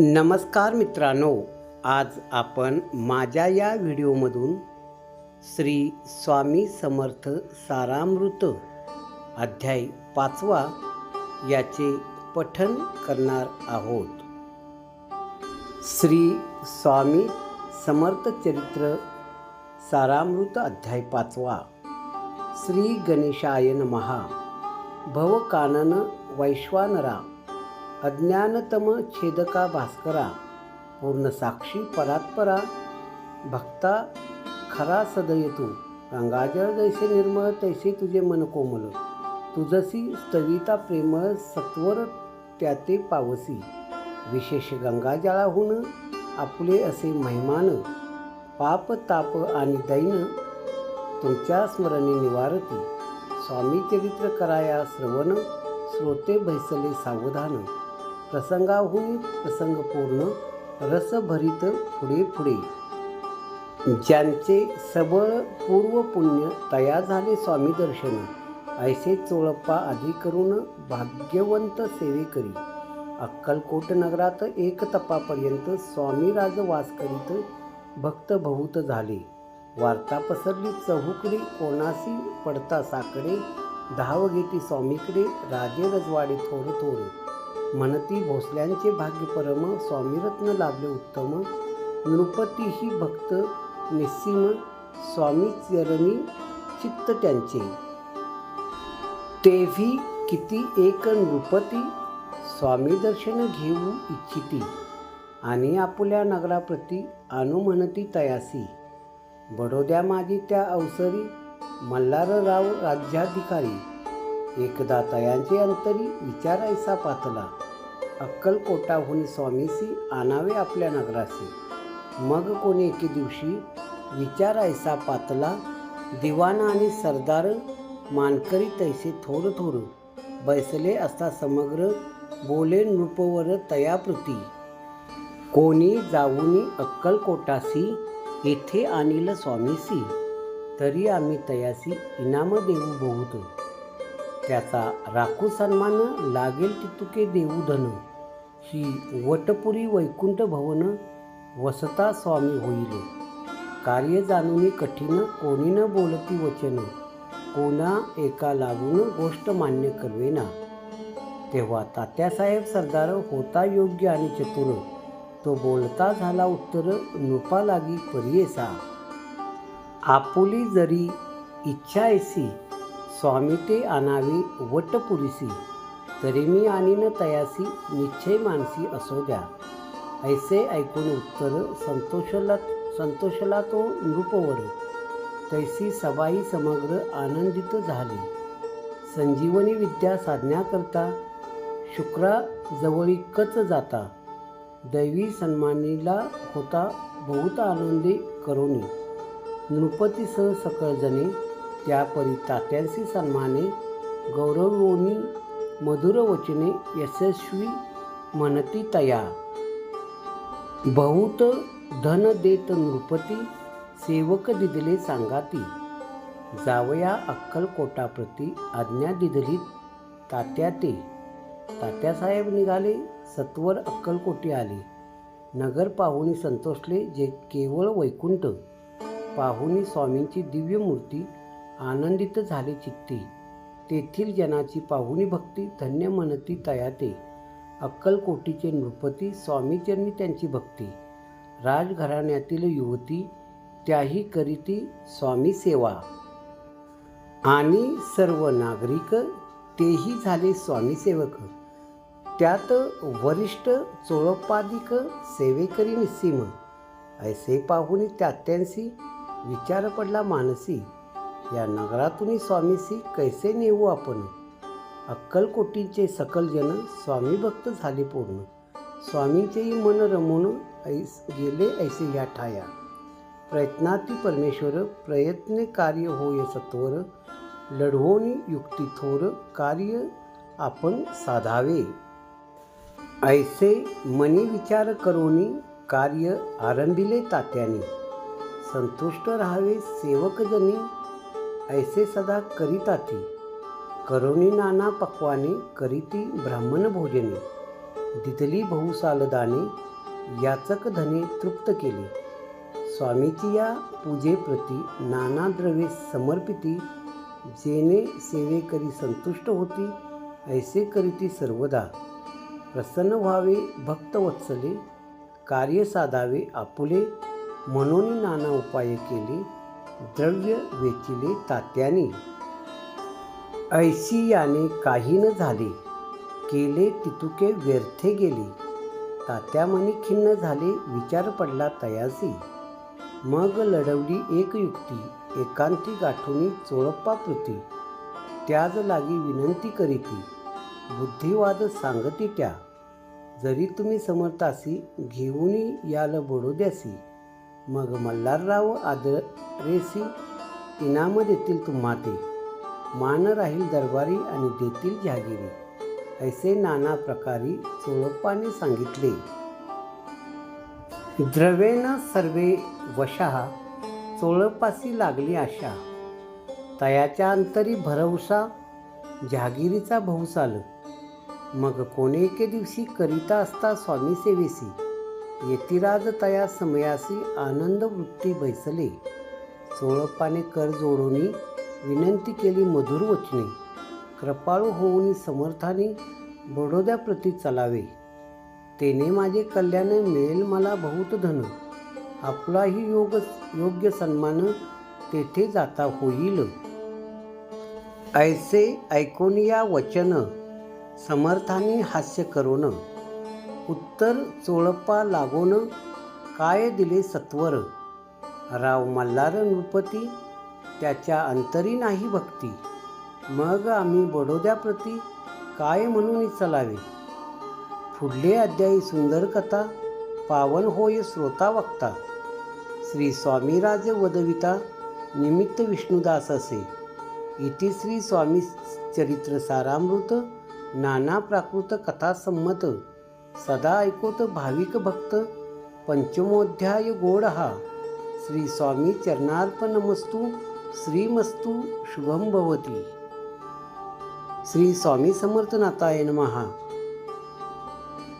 नमस्कार मित्रांनो आज आपण माझ्या या व्हिडिओमधून श्री स्वामी समर्थ सारामृत अध्याय पाचवा याचे पठन करणार आहोत. श्री स्वामी समर्थ चरित्र सारामृत अध्याय पाचवा. श्री गणेशाय महा भवकानन वैश्वानरा. अज्ञानतम छेदका भास्करा पूर्ण साक्षी परात्परा भक्ता खरा सदय तू गंगाजळ जैसे निर्मळ तैसे तुझे मन कोमल तुझसी स्तविता प्रेमळ सत्वर त्याते पावसी विशेष गंगाजळाहून आपले असे महिमान पाप ताप आणि दैन तुमच्या स्मरणे निवारती स्वामी चरित्र कराया श्रवण श्रोते भैसले सावधान. प्रसंगाहून प्रसंग पूर्ण रसभरित पुढे पुढे. ज्यांचे सबळ पूर्व पुण्य तया झाले स्वामी दर्शन ऐसे चोळप्पा आधी करून भाग्यवंत सेवे करी अक्कलकोट नगरात एक तपापर्यंत स्वामीराज वास करीत भक्त बहुत झाले. वार्ता पसरली चहूकडे कोणासी पडता साकडे धाव घेती स्वामीकडे राजे रजवाडे थोर थोर. म्हणती भोसल्यांचे भाग्य परम स्वामीरत्न लाभले उत्तम. नृपती ही भक्त निस्सीम स्वामी चरणी चित्त त्यांचे. तेव्ही किती एक नृपती स्वामी दर्शन घेऊ इच्छिती. आणि आपुल्या नगराप्रती आणू म्हणती तयासी. बडोद्या माझी त्या अवसरी मल्हारराव राज्याधिकारी. एकदा तयांचे अंतरी विचारायचा पातला. अक्कलकोटाहून स्वामीसी आणावे आपल्या नगरासी मग कोणी एके दिवशी विचारायचा पातला दिवाना आणि सरदार मानकरी तैसे थोर थोर बैसले असता समग्र बोले नृपवर तयाप्रती. कोणी जाऊनी अक्कलकोटासी येथे आणील स्वामीसी तरी आम्ही तयासी इनाम देऊ बहुत. त्याचा राखू सन्मान लागेल तितुके देऊ धन. ही वटपुरी वैकुंठ भवन वसता स्वामी होईल. कार्य जाणून कठीण कोणी न बोलती वचन. कोणा एका लागून गोष्ट मान्य करवेना. तेव्हा तात्यासाहेब सरदार होता योग्य आणि चतुर. तो बोलता झाला उत्तर नृपा लागी परियेसा. आपुली जरी इच्छा ऐसी स्वामी ते आणावी वटपुरीसी. तरी मी आणीन तयासी निश्चय मानसी असो द्या. ऐसे ऐकून उत्तर संतोषला संतोषला तो नृपवर. तैसी सबाई समग्र आनंदित झाली. संजीवनी विद्या साधण्याकरता शुक्रा जवळीकच जाता. दैवी सन्मानीला होता बहुत आनंदी करोनी. नृपतीसह सकळजणी त्यापरी तात्यांशी सन्माने गौरवोनी मधुरवचने यशस्वी म्हणती तया. बहुत धन देत नृपती सेवक दिदले सांगाती. जावया अक्कलकोटाप्रती आज्ञा दिदली तात्या ते तात्यासाहेब निघाले सत्वर अक्कलकोटी आले. नगर पाहुणी संतोषले जे केवळ वैकुंठ. पाहुणी स्वामींची दिव्य मूर्ती आनंदित झाले चित्ती. तेथील जनाची पाहुणी भक्ती धन्य मनती तयाते. अक्कलकोटीचे नृपती स्वामीचरणी त्यांची भक्ती. राजघराण्यातील युवती त्याही करीती स्वामी सेवा. आणि सर्व नागरिक तेही झाले स्वामीसेवक त्यात वरिष्ठ चोळपादिक सेवेकरी निस्सीम. ऐसे पाहुणी त्यात्यांशी विचार पडला मानसी. या नगरातून स्वामीसी कैसे नेऊ आपण? अक्कलकोटीचे सकल जन स्वामी भक्त झाले पूर्ण. स्वामींचेही मन रमून ऐस गेले ऐसे या ठाया. प्रयत्नाती परमेश्वर प्रयत्न कार्य होय सत्वर. लढवोनी युक्ती थोर कार्य आपण साधावे. ऐसे मनी विचार करोनी कार्य आरंभिले तात्याने. संतुष्ट राहावे सेवकजनी. ऐसे सदा करीताती करोनी नाना पक्वाने करीती ब्राह्मण भोजने। दिदली बहुसालदाने याचक धने तृप्त केले। स्वामीची या पूजेप्रती नाना द्रव्ये समर्पिती। जेने सेवेकरी संतुष्ट होती ऐसे करीती सर्वदा। प्रसन्न व्हावे भक्तवत्सले कार्य साधावे आपुले। म्हणून नाना उपाय केले। द्रव्य वेचिले तात्याने. ऐसी याने काही न झाले. केले तितुके व्यर्थे गेले. तात्या खिन्न झाले विचार पडला तयासी मग लढवली एक युक्ती एकांती गाठुनी चोळप्पा प्रती त्याज लागी विनंती करीती बुद्धिवाद सांगती त्या जरी तुम्ही समर्थासी घेऊनही याल बडोद्यासी. मग मल्हारराव आदरेसी इनाम देतील तुम्हा ते मान राहील दरबारी आणि देतील जहागिरी. ऐसे नाना प्रकारी चोळप्पाने सांगितले. द्रवेन सर्वे वशः चोळपासी लागली आशा. तयाच्या अंतरी भरवसा जहागिरीचा बहुसाल मग कोणे एके दिवशी करिता असता स्वामी सेवेसी? यतिराज तया समयासी आनंद वृत्ती बैसले. सोळपाने कर जोडोनी विनंती केली मधुर वचने. कृपाळू होऊनी समर्थाने बडोद्याप्रती चलावे. तेने माझे कल्याण मिळेल मला बहुत धन. आपलाही योग योग्य सन्मान तेथे जाता होईल. ऐसे ऐकून या वचन समर्थाने हास्य करून उत्तर चोळप्पा लागोन काय दिले सत्वर? राव मल्हार नृपती त्याच्या अंतरी नाही भक्ती. मग आम्ही बडोद्याप्रती काय म्हणून चलावे पुढले अध्यायी सुंदर कथा पावन होय श्रोता वक्ता. श्री स्वामीराज वदविता निमित्त विष्णुदास असे इति श्री स्वामी चरित्र सारामृत नाना प्राकृत कथा संमत. सदा ऐकोत भाविक भक्त पंचमोध्याय गोड हा. श्री स्वामी चरणार्पणमस्तु श्रीमस्तु शुभम भवती. श्री स्वामी समर्थनाथाय नमहा